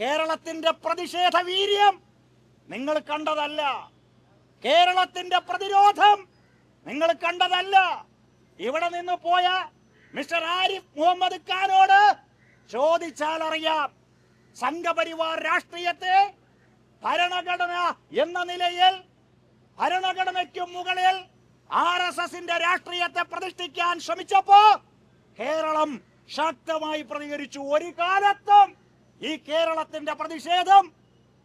കേരളത്തിന്റെ പ്രതിഷേധ വീര്യം നിങ്ങൾ കണ്ടതല്ല. കേരളത്തിന്റെ പ്രതിരോധം നിങ്ങൾ കണ്ടതല്ല. ഇവിടെ നിന്ന് പോയ മിസ്റ്റർ ആരിഫ് മുഹമ്മദ് ഖാനോട് ചോദിച്ചാൽ അറിയാം സംഘപരിവാർ രാഷ്ട്രീയത്തെ ഭരണഘടന എന്ന നിലയിൽ ഭരണഘടനയ്ക്ക് മുകളിൽ ആർ എസ് എസിന്റെ രാഷ്ട്രീയത്തെ പ്രതിഷ്ഠിക്കാൻ ശ്രമിച്ചപ്പോ കേരളം ശക്തമായി പ്രതികരിച്ചു. ഒരു കാലത്തും ഈ കേരളത്തിന്റെ പ്രതിഷേധം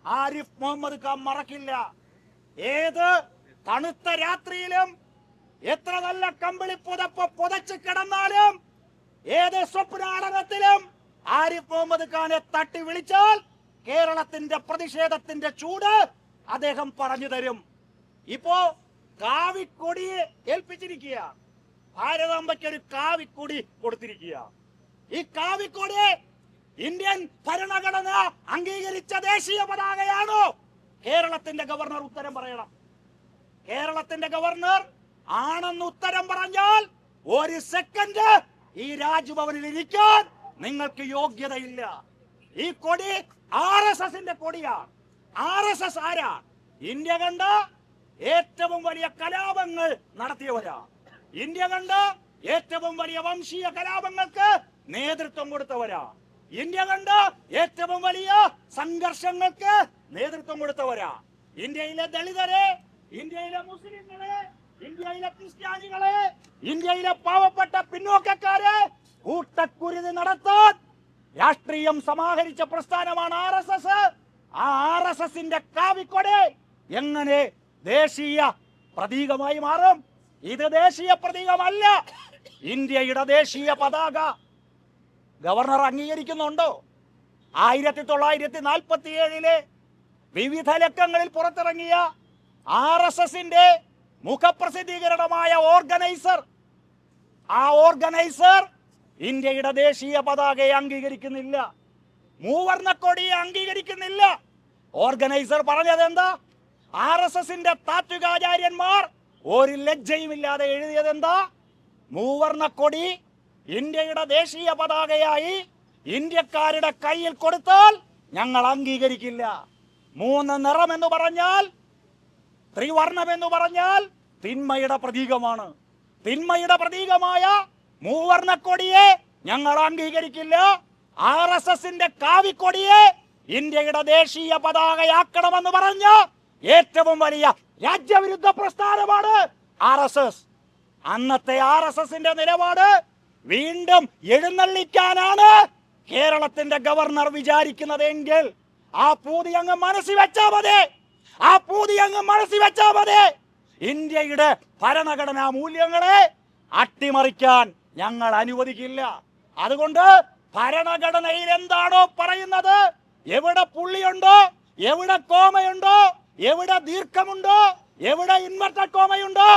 ആരിഫ് മുഹമ്മദ് ഖാൻ മറക്കില്ല. ഏത് തണുത്ത രാത്രിയിലും എത്ര നല്ല കമ്പിളി പുതപ്പ് പുതച്ച് കിടന്നാലും ഏത് സ്വപ്നാടകത്തിലും ആരിഫ് മുഹമ്മദ് ഖാനെ തട്ടി വിളിച്ചാൽ കേരളത്തിന്റെ പ്രതിഷേധത്തിന്റെ ചൂട് അദ്ദേഹം പറഞ്ഞു തരും. ഇപ്പോ കാവിക്കൊടിയെ ഏൽപ്പിച്ചിരിക്കുക. ഭാരതാംബയ്ക്ക് ഒരു കാവിക്കൊടി കൊടുത്തിരിക്കുക. ഈ കാവിക്കൊടി ഇന്ത്യൻ ഭരണഘടന അംഗീകരിച്ച ദേശീയ പതാകയാണോ? കേരളത്തിന്റെ ഗവർണർ ഉത്തരം പറയണം. കേരളത്തിന്റെ ഗവർണർ ആണെന്ന് ഉത്തരം പറഞ്ഞാൽ ഒരു സെക്കൻഡ് ഈ രാജ്ഭവനിൽ ഇരിക്കാൻ നിങ്ങൾക്ക് യോഗ്യതയില്ല. ഈ കൊടി ആർ എസ് എസിന്റെ കൊടിയാണ്. ആർ എസ് എസ് ആരാ? ഇന്ത്യ കണ്ട ഏറ്റവും വലിയ കലാപങ്ങൾ നടത്തിയവരാ. ഇന്ത്യ കണ്ട ഏറ്റവും വലിയ വംശീയ കലാപങ്ങൾക്ക് നേതൃത്വം കൊടുത്തവരാ. ഇന്ത്യ കണ്ട ഏറ്റവും വലിയ സംഘർഷങ്ങൾക്ക് നേതൃത്വം കൊടുത്തവരാ. ഇന്ത്യയിലെ ദളിതരെ ഇന്ത്യയിലെ മുസ്ലിങ്ങളെ ഇന്ത്യയിലെ ക്രിസ്ത്യാനികളെ ഇന്ത്യയിലെ പാവപ്പെട്ട പിന്നോക്കക്കാരെ കൂട്ടക്കുരുതി നടത്താൻ രാഷ്ട്രീയം സമാഹരിച്ച പ്രസ്ഥാനമാണ് ആർ എസ് എസ്. ആ ആർ എസ് എസിന്റെ കാവിക്കൊടെ എങ്ങനെ ദേശീയ പ്രതീകമായി മാറും? ഇത് ദേശീയ പ്രതീകമല്ല. ഇന്ത്യയുടെ ദേശീയ പതാക ഗവർണർ അംഗീകരിക്കുന്നുണ്ടോ? ആയിരത്തി തൊള്ളായിരത്തി നാൽപ്പത്തി ഏഴിലെ വിവിധ ലക്കങ്ങളിൽ പുറത്തിറങ്ങിയ ആർ എസ് എസിന്റെ മുഖപ്രസിദ്ധീകരണമായ ഓർഗനൈസർ. ആ ഓർഗനൈസർ ഇന്ത്യയുടെ ദേശീയ പതാകയെ അംഗീകരിക്കുന്നില്ല. മൂവർണക്കൊടിയെ അംഗീകരിക്കുന്നില്ല. ഓർഗനൈസർ പറഞ്ഞത് എന്താ ആർ എസ് എസിന്റെ താത്വികാചാര്യന്മാർ ഒരു ലജ്ജയുമില്ലാതെ എഴുതിയത് എന്താ മൂവർണക്കൊടി ഇന്ത്യയുടെ ദേശീയ പതാകയായി ഇന്ത്യക്കാരുടെ കയ്യിൽ കൊടുത്താൽ ഞങ്ങൾ അംഗീകരിക്കില്ല. മൂന്ന് നിറം എന്ന് പറഞ്ഞാൽ ത്രിവർണം എന്ന് പറഞ്ഞാൽ തിന്മയുടെ പ്രതീകമാണ്. തിന്മയുടെ പ്രതീകമായ മൂവർണക്കൊടിയെ ഞങ്ങൾ അംഗീകരിക്കില്ല. ആർ എസ് എസിന്റെ കാവിക്കൊടിയെ ഇന്ത്യയുടെ ദേശീയ പതാകയാക്കണമെന്ന് പറഞ്ഞ ഏറ്റവും വലിയ രാജ്യവിരുദ്ധ പ്രസ്ഥാനമാണ് ആർ എസ് എസ്. അന്നത്തെ ആർ എസ് എസിന്റെ നിലപാട് വീണ്ടും എഴുന്നള്ളിക്കാനാണ് കേരളത്തിന്റെ ഗവർണർ വിചാരിക്കുന്നതെങ്കിൽ ആ പൂതി അങ്ങ് മനസ്സിൽ വെച്ചാ മതി. ആ പൂതി അങ്ങ് മനസ്സിൽ വെച്ചാ മതി. ഇന്ത്യയുടെ ഭരണഘടനാ മൂല്യങ്ങളെ അട്ടിമറിക്കാൻ ഞങ്ങൾ അനുവദിക്കില്ല. അതുകൊണ്ട് ഭരണഘടനയിൽ എന്താണോ പറയുന്നത്? എവിടെ പുള്ളിയുണ്ടോ? എവിടെ കോമയുണ്ടോ? എവിടെ ദീർഘമുണ്ടോ? എവിടെ ഇൻവെർട്ടഡ് കോമയുണ്ടോ?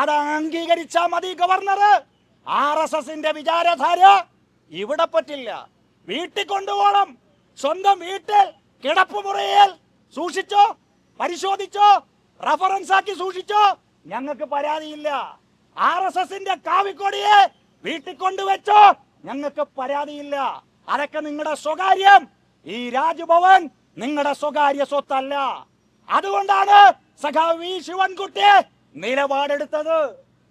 അത് അംഗീകരിച്ചാ മതി ഗവർണർ ആർ എസ് എസിന്റെ വിചാരധാര ഇവിടെ പറ്റില്ല. വീട്ടിൽ കൊണ്ടുപോകണം. സ്വന്തം വീട്ടിൽ കിടപ്പ് കിടപ്പുമുറിയിൽ സൂക്ഷിച്ചോ പരിശോധിച്ചോ റഫറൻസ് ആക്കി സൂക്ഷിച്ചോ ഞങ്ങൾക്ക് പരാതിയില്ല. ആർ എസ് എസിന്റെ കാവിക്കൊടിയെ വീട്ടിൽ കൊണ്ടുവച്ചോ ഞങ്ങൾക്ക് പരാതിയില്ല. അതൊക്കെ നിങ്ങളുടെ സ്വകാര്യം. ഈ രാജ്ഭവൻ നിങ്ങളുടെ സ്വകാര്യ സ്വത്തല്ല. അതുകൊണ്ടാണ് സഖാവ് വി ശിവൻകുട്ടി നിലപാടെടുത്തത്.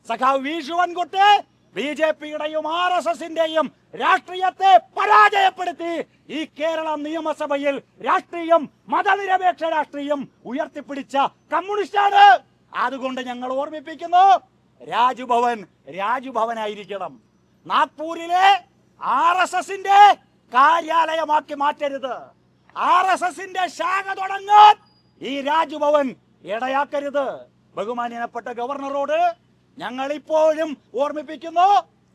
സഖാവ് വി ശിവൻകുട്ടി ബി ജെ പിയുടെയും ആർ എസ് എസിന്റെയും രാഷ്ട്രീയത്തെ പരാജയപ്പെടുത്തി ഈ കേരള നിയമസഭയിൽ രാഷ്ട്രീയം മതനിരപേക്ഷ രാഷ്ട്രീയം ഉയർത്തിപ്പിടിച്ച കമ്മ്യൂണിസ്റ്റാണ്. അതുകൊണ്ട് ഞങ്ങൾ ഓർമ്മിപ്പിക്കുന്നു രാജ്ഭവൻ രാജ്ഭവനായിരിക്കണം. നാഗ്പൂരിലെ ആർ എസ് എസിന്റെ കാര്യാലയമാക്കി മാറ്റരുത്. ആർ എസ് എസിന്റെ ശാഖ തുടങ്ങാൻ ഈ രാജ്ഭവൻ ഇടയാക്കരുത്. ബഹുമാനപ്പെട്ട ഗവർണറോട് ഞങ്ങൾ ഇപ്പോഴും ഓർമ്മിപ്പിക്കുന്നു.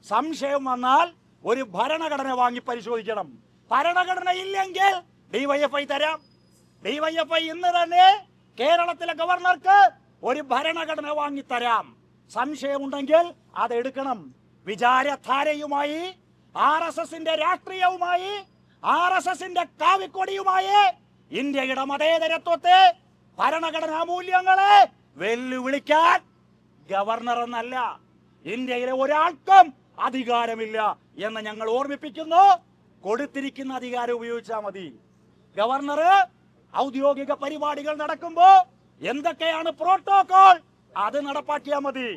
സംശയം വന്നാൽ ഒരു ഭരണഘടന വാങ്ങി പരിശോധിക്കണം. ഭരണഘടന ഇല്ലെങ്കിൽ ഡിവൈഎഫ്ഐ തരാം. ഡിവൈഎഫ്ഐ ഇന്ന് തന്നെ കേരളത്തിലെ ഗവർണർക്ക് ഒരു ഭരണഘടന വാങ്ങി തരാം. സംശയമുണ്ടെങ്കിൽ അത് എടുക്കണം. വിചാരധാരയുമായി ആർ എസ് എസിന്റെ രാഷ്ട്രീയവുമായി ആർ എസ് എസിന്റെ കാവിക്കൊടിയുമായി ഇന്ത്യയുടെ മതേതരത്വത്തെ ഭരണഘടനാ മൂല്യങ്ങളെ വെല്ലുവിളിക്കാൻ ഗവർണർ എന്നല്ല ഇന്ത്യയിലെ ഒരാൾക്കും അധികാരമില്ല എന്ന് ഞങ്ങൾ ഓർമ്മിപ്പിക്കുന്നു. കൊടുത്തിരിക്കുന്ന അധികാരം ഉപയോഗിച്ചാൽ മതി. ഗവർണർ ഔദ്യോഗിക പരിപാടികൾ നടക്കുമ്പോൾ എന്തൊക്കെയാണ് പ്രോട്ടോകോൾ? അത് നടപ്പാക്കിയാൽ മതി.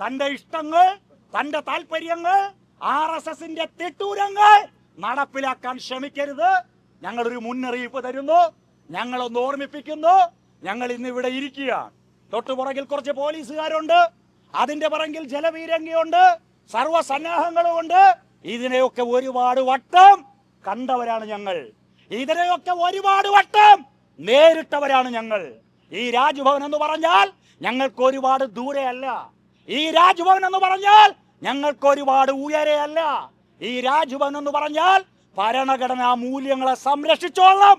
തന്റെ ഇഷ്ടങ്ങൾ തന്റെ താല്പര്യങ്ങൾ ആർ എസ് എസിന്റെ തിട്ടൂരങ്ങൾ നടപ്പിലാക്കാൻ ശ്രമിക്കരുത്. ഞങ്ങളൊരു മുന്നറിയിപ്പ് തരുന്നു. ഞങ്ങളൊന്ന് ഓർമ്മിപ്പിക്കുന്നു. ഞങ്ങൾ ഇന്ന് ഇവിടെ ഇരിക്കുകയാണ്. തൊട്ടുപുറകിൽ കുറച്ച് പോലീസുകാരുണ്ട്. അതിന്റെ പുറകിൽ ജലവീരങ്ങിയുണ്ട് സർവസന്നാഹങ്ങളും ഉണ്ട് ഇതിനെയൊക്കെ ഒരുപാട് വട്ടം കണ്ടവരാണ് ഞങ്ങൾ. ഇതിനെയൊക്കെ ഒരുപാട് വട്ടം നേരിട്ടവരാണ് ഞങ്ങൾ. ഈ രാജ്ഭവൻ എന്ന് പറഞ്ഞാൽ ഞങ്ങൾക്ക് ഒരുപാട് ദൂരെയല്ല. ഈ രാജ്ഭവൻ എന്ന് പറഞ്ഞാൽ ഞങ്ങൾക്ക് ഒരുപാട് ഉയരെയല്ല. ഈ രാജ്ഭവൻ എന്ന് പറഞ്ഞാൽ ഭരണഘടനാ മൂല്യങ്ങളെ സംരക്ഷിച്ചോളാം.